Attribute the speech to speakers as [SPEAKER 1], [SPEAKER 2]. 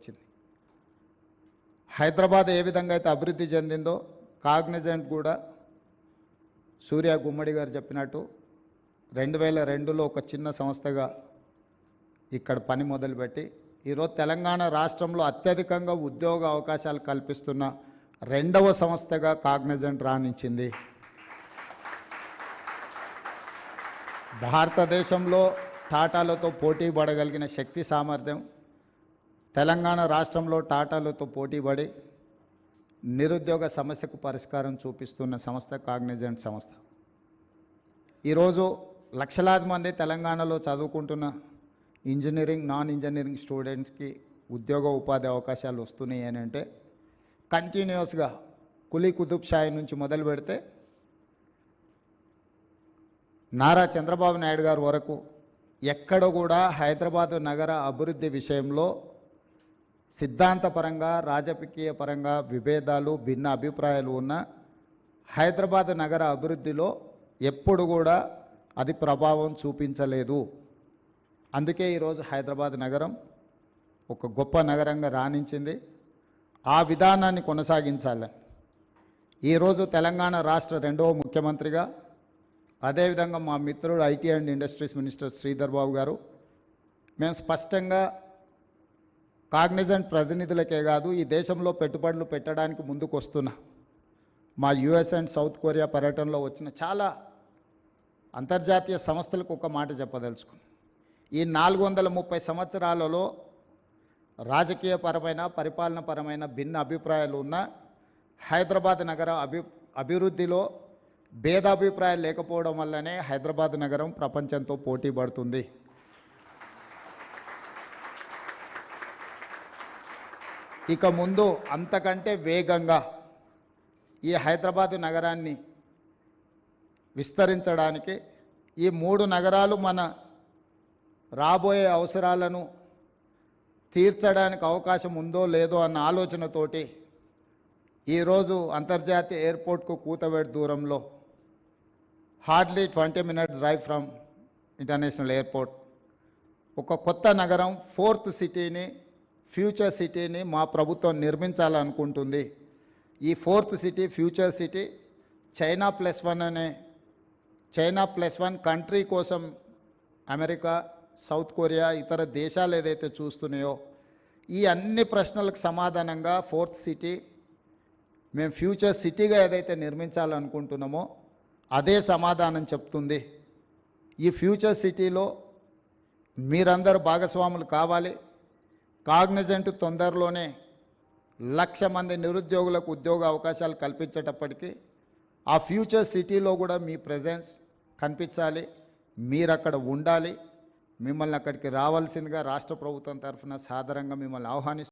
[SPEAKER 1] వచ్చింది. హైదరాబాద్ ఏ విధంగా అయితే అభివృద్ధి చెందిందో కాగ్నిజెంట్ కూడా సూర్య గుమ్మడి గారు చెప్పినట్టు రెండు వేల రెండులో ఒక చిన్న సంస్థగా ఇక్కడ పని మొదలుపెట్టి ఈరోజు తెలంగాణ రాష్ట్రంలో అత్యధికంగా ఉద్యోగ అవకాశాలు కల్పిస్తున్న రెండవ సంస్థగా కాగ్నిజెంట్ రాణించింది. భారతదేశంలో టాటాలతో పోటీ పడగలిగిన శక్తి సామర్థ్యం తెలంగాణ రాష్ట్రంలో టాటాలతో పోటీపడి నిరుద్యోగ సమస్యకు పరిష్కారం చూపిస్తున్న సంస్థ కాగ్నిజెంట్ సంస్థ. ఈరోజు లక్షలాది మంది తెలంగాణలో చదువుకుంటున్న ఇంజనీరింగ్ నాన్ ఇంజనీరింగ్ స్టూడెంట్స్కి ఉద్యోగ ఉపాధి అవకాశాలు వస్తున్నాయి అని అంటే కంటిన్యూస్గా కులీ కుతుబ్ షాయి నుంచి మొదలు పెడితే నారా చంద్రబాబు నాయుడు గారు వరకు ఎక్కడ కూడా హైదరాబాదు నగర అభివృద్ధి విషయంలో సిద్ధాంతపరంగా రాజకీయ పరంగా విభేదాలు భిన్న అభిప్రాయాలు ఉన్న హైదరాబాద్ నగర అభివృద్ధిలో ఎప్పుడు కూడా అది ప్రభావం చూపించలేదు. అందుకే ఈరోజు హైదరాబాద్ నగరం ఒక గొప్ప నగరంగా రాణించింది. ఆ విధానాన్ని కొనసాగించాలి. ఈరోజు తెలంగాణ రాష్ట్ర రెండవ ముఖ్యమంత్రిగా అదేవిధంగా మా మిత్రుడు IT and industries minister Sridhar Babu garu మేము స్పష్టంగా కాగ్నిజెంట్ ప్రతినిధులకే కాదు ఈ దేశంలో పెట్టుబడులు పెట్టడానికి ముందుకు వస్తున్నా మా యుఎస్ అండ్ సౌత్ కొరియా పర్యటనలో వచ్చిన చాలా అంతర్జాతీయ సంస్థలకు ఒక మాట చెప్పదలుచుకున్నాను ఈ నాలుగు వందల ముప్పై సంవత్సరాలలో రాజకీయపరమైన పరిపాలనపరమైన పరిపాలన పరమైన భిన్న అభిప్రాయాలు ఉన్న హైదరాబాద్ నగర అభి అభివృద్ధిలో భేదాభిప్రాయాలు లేకపోవడం వల్లనే హైదరాబాద్ నగరం ప్రపంచంతో పోటీ పడుతుంది ఇక ముందు అంతకంటే వేగంగా ఈ హైదరాబాదు నగరాన్ని విస్తరించడానికి ఈ మూడు నగరాలు మన రాబోయే అవసరాలను తీర్చడానికి అవకాశం ఉందో లేదో అన్న ఆలోచనతోటి ఈరోజు అంతర్జాతీయ ఎయిర్పోర్ట్కు కూతవేడు దూరంలో hardly twenty minutes drive from international airport. ఒక కొత్త నగరం ఫోర్త్ సిటీని ఫ్యూచర్ సిటీని మా ప్రభుత్వం నిర్మించాలనుకుంటుంది. ఈ fourth city future city China plus one అనే చైనా ప్లస్ వన్ కంట్రీ కోసం అమెరికా సౌత్ కొరియా ఇతర దేశాలు ఏదైతే చూస్తున్నాయో ఈ అన్ని ప్రశ్నలకు సమాధానంగా ఫోర్త్ సిటీ మేము ఫ్యూచర్ సిటీగా ఏదైతే నిర్మించాలనుకుంటున్నామో అదే సమాధానం చెప్తుంది. ఈ ఫ్యూచర్ సిటీలో మీరందరూ భాగస్వాములు కావాలి. కాగ్నిజెంట్ తొందరలోనే లక్ష మంది నిరుద్యోగులకు ఉద్యోగ అవకాశాలు కల్పించేటప్పటికీ ఆ ఫ్యూచర్ సిటీలో కూడా మీ ప్రజెన్స్ కనిపించాలి మీరు అక్కడ ఉండాలి. మిమ్మల్ని అక్కడికి రావాల్సిందిగా రాష్ట్ర ప్రభుత్వం తరఫున సాదరంగా మిమ్మల్ని ఆహ్వానిస్తుంది